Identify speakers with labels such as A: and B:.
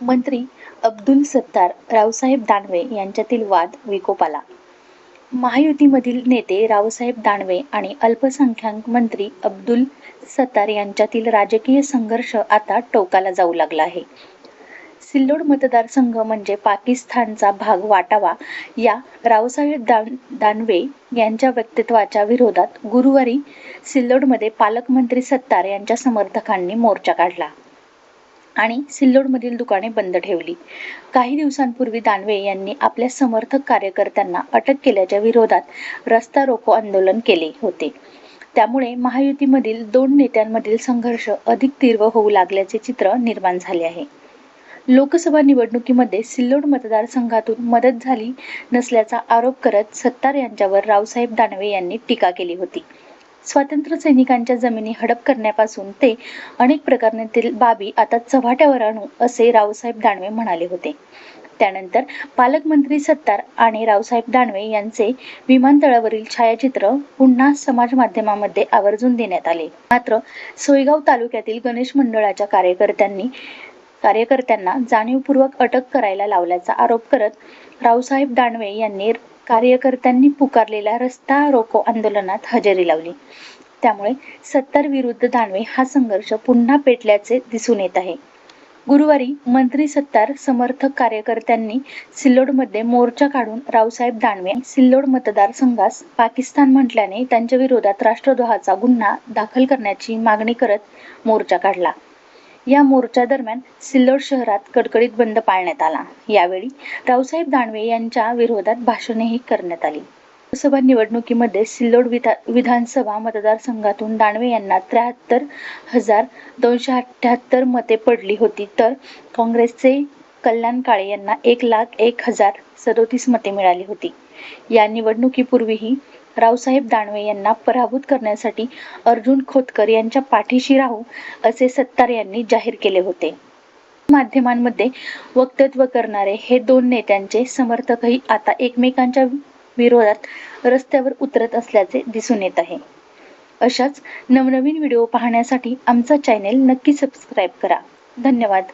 A: मंत्री अब्दुल सत्तार रावसाहेब दानवे यांच्यातील वाद विकोपाला. महायुतीमधील नेते रावसाहेब दानवे आणि अल्पसंख्याक मंत्री अब्दुल सत्तार यांच्यातील राजकीय संघर्ष आता टोकाला जाऊ लागला आहे. सिल्लोड मतदारसंघ म्हणजे पाकिस्तानचा भाग वाटावा या रावसाहेब दान दानवे यांच्या व्यक्तित्वाच्या विरोधात गुरुवारी सिल्लोडमध्ये पालकमंत्री सत्तार यांच्या समर्थकांनी मोर्चा काढला. आणि सिल्लोडमधील दुकाने बंद ठेवली. काही दिवसांपूर्वी दानवे यांनी आपल्या समर्थक कार्यकर्त्यांना अटक केल्याच्या विरोधात रस्ता रोको आंदोलन केले होते. त्यामुळे महायुतीमधील दोन नेत्यांमधील संघर्ष अधिक तीव्र होऊ लागल्याचे चित्र निर्माण झाले आहे. लोकसभा निवडणुकीमध्ये सिल्लोड मतदारसंघातून मदत झाली नसल्याचा आरोप करत सत्तार यांच्यावर रावसाहेब दानवे यांनी टीका केली होती. स्वातंत्र्य सैनिकांच्या जमिनी हडप करण्यापासून ते अनेक प्रकरणातील बाबी आता चव्हाट्यावर आणू असे रावसाहेब दानवे म्हणाले होते. त्यानंतर पालकमंत्री सत्तार आणि रावसाहेब दानवे यांचे विमानतळावरील छायाचित्र पुन्हा समाज माध्यमामध्ये आवर्जून देण्यात आले. मात्र सोयगाव तालुक्यातील गणेश मंडळाच्या कार्यकर्त्यांनी कार्यकर्त्यांना जाणीवपूर्वक अटक करायला लावल्याचा आरोप करत रावसाहेब दानवे यांनी कार्यकर्त्यांनी पुकारलेल्या रस्ता रोको आंदोलनात हजेरी लावली. त्यामुळे सत्तर विरुद्ध दानवे हा संघर्ष पुन्हा पेटल्याचे दिसून येत आहे. गुरुवारी मंत्री सत्तार समर्थक कार्यकर्त्यांनी सिल्लोडमध्ये मोर्चा काढून रावसाहेब दानवे सिल्लोड मतदारसंघास पाकिस्तान म्हटल्याने त्यांच्या विरोधात राष्ट्रद्रोहाचा गुन्हा दाखल करण्याची मागणी करत मोर्चा काढला. या मोर्चा दरम्यान सिल्लोड शहरात कडकडीत बंद पाळण्यात आला. यावेळी रावसाहेब दानवे यांच्या विरोधात भाषणेही करण्यात आली. लोकसभा निवडणुकीमध्ये सिल्लोड विधा विधानसभा मतदारसंघातून दानवे यांना त्र्याहत्तर हजार दोनशे अठ्ठ्याहत्तर मते पडली होती. तर काँग्रेसचे कल्याण काळे यांना एक लाख एक हजार सदोतीस मते मिळाली होती. या निवडणुकीपूर्वीही रावसाहेब दानवे यांना पराभूत करण्यासाठी अर्जुन खोतकर यांच्या पाठीशी राहू असे सत्तार यांनी जाहीर केले होते. माध्यमांमध्ये वक्तव्य करणारे हे दोन नेत्यांचे समर्थकही आता एकमेकांच्या विरोधात रस्त्यावर उतरत असल्याचे दिसून येत आहे. अशाच नवनवीन व्हिडिओ पाहण्यासाठी आमचा चॅनेल नक्की सबस्क्राईब करा. धन्यवाद.